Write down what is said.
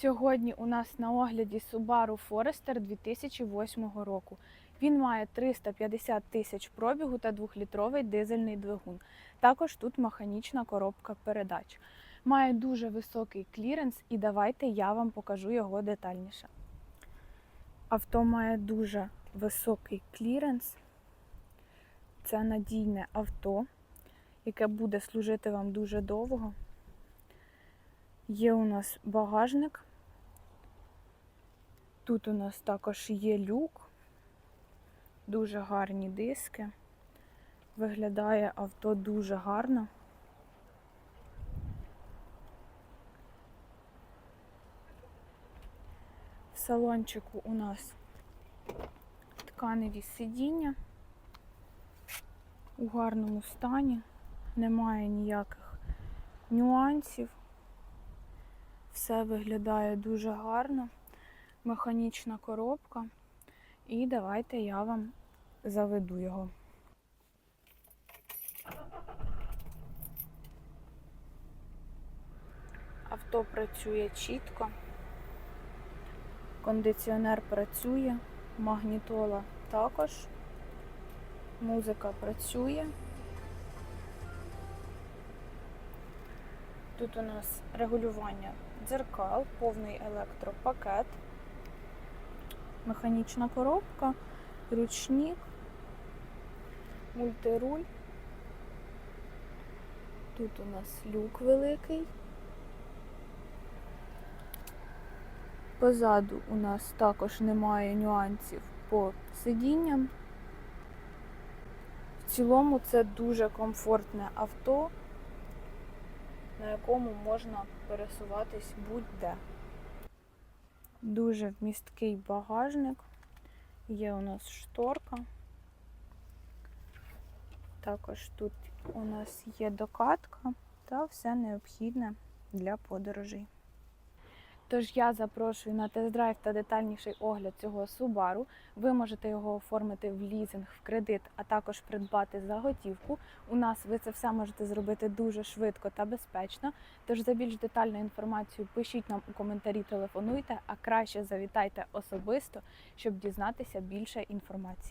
Сьогодні у нас на огляді Subaru Forester 2008 року. Він має 350 тисяч пробігу та 2-літровий дизельний двигун. Також тут механічна коробка передач. Має дуже високий кліренс, і давайте я вам покажу його детальніше. Авто має дуже високий кліренс. Це надійне авто, яке буде служити вам дуже довго. Є у нас багажник. Тут у нас також є люк, дуже гарні диски. Виглядає авто дуже гарно. В салончику у нас тканеві сидіння у гарному стані, немає ніяких нюансів. Все виглядає дуже гарно, механічна коробка. І давайте я вам заведу його. Авто працює чітко, кондиціонер працює, магнітола також, музика працює. Тут у нас регулювання дзеркал, повний електропакет, механічна коробка, ручник, мультируль. Тут у нас люк великий. Позаду у нас також немає нюансів по сидінням. В цілому це дуже комфортне авто на якому можна пересуватись будь-де. Дуже вмісткий багажник. Є у нас шторка. Також тут у нас є докатка та все необхідне для подорожей. Тож я запрошую на тест-драйв та детальніший огляд цього Subaru. Ви можете його оформити в лізинг, в кредит, а також придбати за готівку. У нас ви це все можете зробити дуже швидко та безпечно. Тож за більш детальну інформацію пишіть нам у коментарі, телефонуйте, а краще завітайте особисто, щоб дізнатися більше інформації.